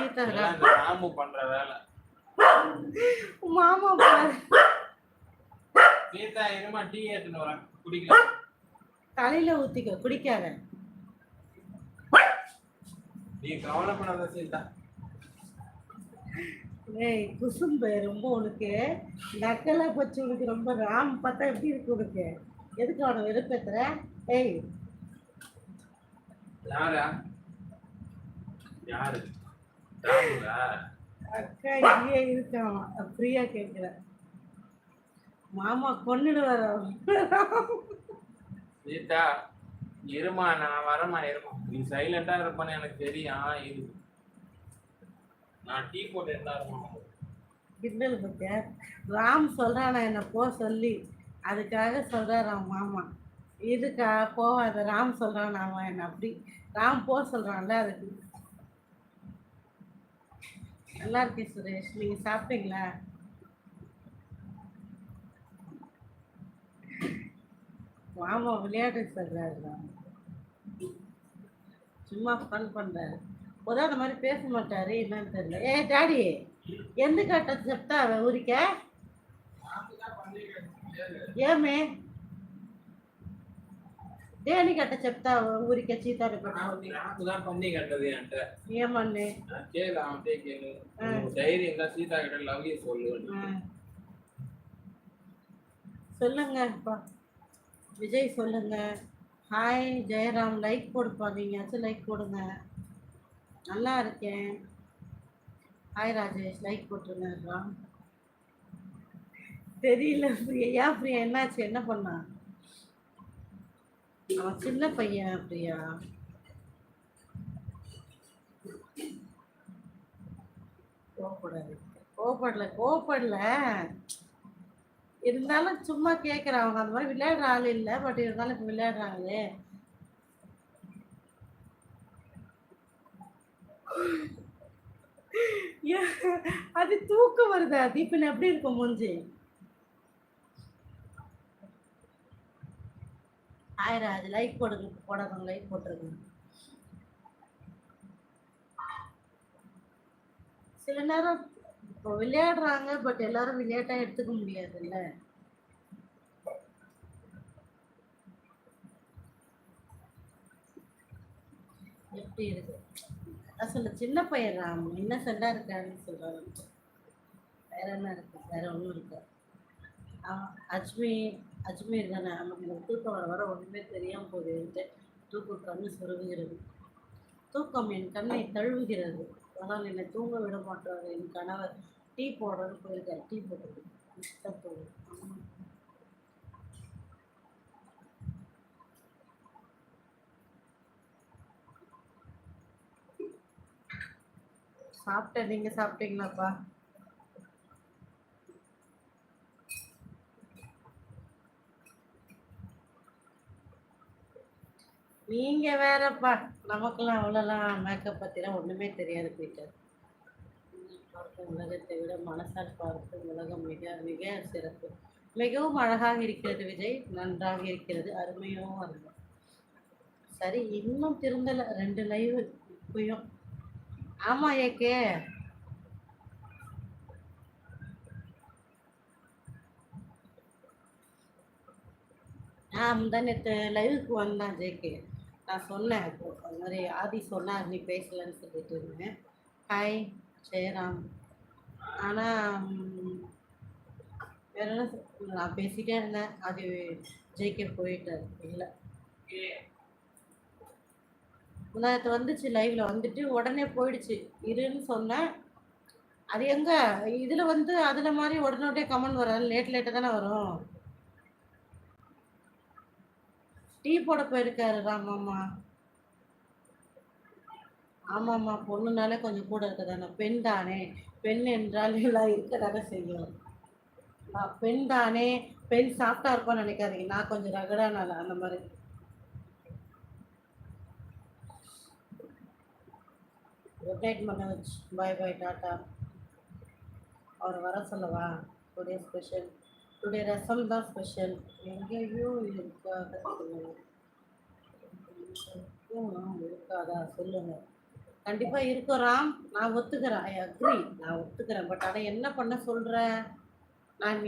சீதா ராமு பண்ற வேலை. மாமா பாரு சீதா இருமா டீ எடுத்துன்னு வரேன். குடிக்கலாம் தலையில ஊத்திக்க குடிக்காத. நீ கவலைப்படாத சீதா ஏய் குசும்பு ரொம்ப உனக்கு. நக்கலா போச்சு உனக்கு ரொம்ப ராம் பார்த்தா எப்படி இருக்கு உனக்கு? எதுக்கு அவனை வெறுப்பேத்துற? ஏய். யாரா? யாரு? அக்கா இங்கேயே இருக்கான் ஃப்ரீயா கேட்குறேன் மாமா கொன்னுடுவார்? சீதா இருமா நான் வரமா இருமா. நீ சைலண்டா இருப்பான்னு எனக்கு தெரியும் இரு. நான் டீ போட்டு இருந்தா இருமா? கிண்டல் பத்தியா? ராம் சொல்றானா என்ன போ சொல்லி. அதுக்காக சொல்றாராம் மாமா. இதுக்கா போவாத ராம் சொல்றான் அவன் என்ன அப்படி. ராம் போ சொல்றான்ல அதுக்கு. நல்லா இருக்கேன் சுரேஷ். நீங்க சாப்பிட்டீங்களா? மாமா விளையாட்டு சொல்றாரு. சும்மா ஃபன் பண்றாரு. முதல் அந்த மாதிரி பேச மாட்டாரு. என்னன்னு தெரியல. ஏ டாடி எந்த கட்ட செப்டா அவன் ஊரிக்க ஏமே అట్ట చెప్తావు ఊరికే చీతాలు పెట్టుకొని தான் பண்ணி கட்டது என்கிட்ட ఏమని நான் கேளு அவன்கிட்டே கேளு ஆ. உனக்கு தைரியம் இருந்தா சீதா கிட்ட லவ் யூ சொல்லு ஆ. சொல்லுங்க அப்பா விஜய் சொல்லுங்க ஹாய் ஜெயராம் லைக் கொடுப்பா நீங்களாச்சும் லைக் கொடுங்க நல்லா இருக்கேன் ஹாய் ராஜேஷ் லைக் போட்டுருங்க ராம் தெரியல பிரியா ஏன் பிரியா என்னாச்சு என்ன பண்ணா அவன் சின்ன பையன் பிரியா கோவப்படாது கோவப்படல கோவப்படல. இருந்தாலும் சும்மா கேக்குறாங்க அந்த மாதிரி விளையாடுற ஆள் இல்லை பட் இருந்தாலும் இப்போ விளையாடுறாங்களே அது தூக்கம் வருதா தீபன் எப்படி இருக்கும் மூஞ்சி? ஆயிரம் அது லைக் போடுங்க போடணும் லைக் போட்டுருங்க. சில நேரம் இப்போ விளையாடுறாங்க பட் எல்லாரும் விளையாட்டா எடுத்துக்க முடியாதுல்ல. எப்படி இருக்கு? அதான் சொல்ல சின்ன பையன் ராம் இன்னசெண்டா இருக்கான்னு சொல்றாரு வேற என்ன இருக்கு? வேற ஒன்றும் இருக்கு. அஜ்மீர் அஜ்மீர் தானே? நமக்கு இந்த தூக்கம் வர வர ஒன்றுமே தெரியாம போகுது தூக்கம் கண்ணு சொருகுகிறது. தூக்கம் என் கண்ணை தழுவுகிறது. ஆனால் என்னை தூங்க விட மாட்டார் என் கணவர். டீ போடுறது போயிருக்காரு. டீ போடுறது இஷ்டப்போகுது சாப்பிட்டேன். நீங்க சாப்பிட்டீங்களாப்பா? நீங்க வேறப்பா நமக்கெல்லாம் அவ்வளோலாம் மேக்கப் பற்றிலாம் ஒன்றுமே தெரியாது பீட்டர். பார்க்கும் உலகத்தை விட மனசால் பார்க்கும் உலகம் மிக மிக சிறப்பு. மிகவும் அழகாக இருக்கிறது விஜய் நன்றாக இருக்கிறது அருமையும் அருமை சரி இன்னும் திருந்தலை ரெண்டு லைவ் இப்பயும். ஆமாம் ஏகே ஆ முந்தா நேற்று லைவுக்கு வந்தான் ஜேகே நான் சொன்னேன். அது மாதிரி ஆதி சொன்னார் நீ பேசலன்னு சொல்லிட்டு இருந்தேன். ஹாய் ஜெயராம். ஆனால் வேற என்ன நான் பேசிட்டே இருந்தேன். அது ஜெயிக்க போயிட்டார். இல்லை. முந்தானத்து வந்துச்சு லைவ்ல வந்துட்டு உடனே போயிடுச்சு. இருன்னு சொன்னேன். அது எங்க? இதுல வந்து அதுல மாதிரி உடனே கமெண்ட் வராது. லேட் லேட்டாக தானே வரும். டீ போட போயிருக்காரு ராமாமா ஆமாம்மா பொண்ணுனாலே கொஞ்சம் கூட இருக்க தானே பெண் தானே. பெண் என்றால் எல்லாம் இருக்கதானே செய்யும். பெண் தானே. பெண் சாஃப்டா இருப்பான்னு நினைக்காதீங்க. நான் கொஞ்சம் ரகடானால அந்த மாதிரி. Good night Manoj. Bye bye tata அவர் வர சொல்லவா? டுடே ஸ்பெஷல் டுடே ரசம் தான் ஸ்பெஷல் எங்கேயோ இருக்காத இருக்காதா சொல்லுங்க. கண்டிப்பா இருக்கும் ராம். நான் ஒத்துக்கிறேன். ஐ அக்ரி நான் ஒத்துக்கிறேன். பட் ஆனால் என்ன பண்ண சொல்ற? நான்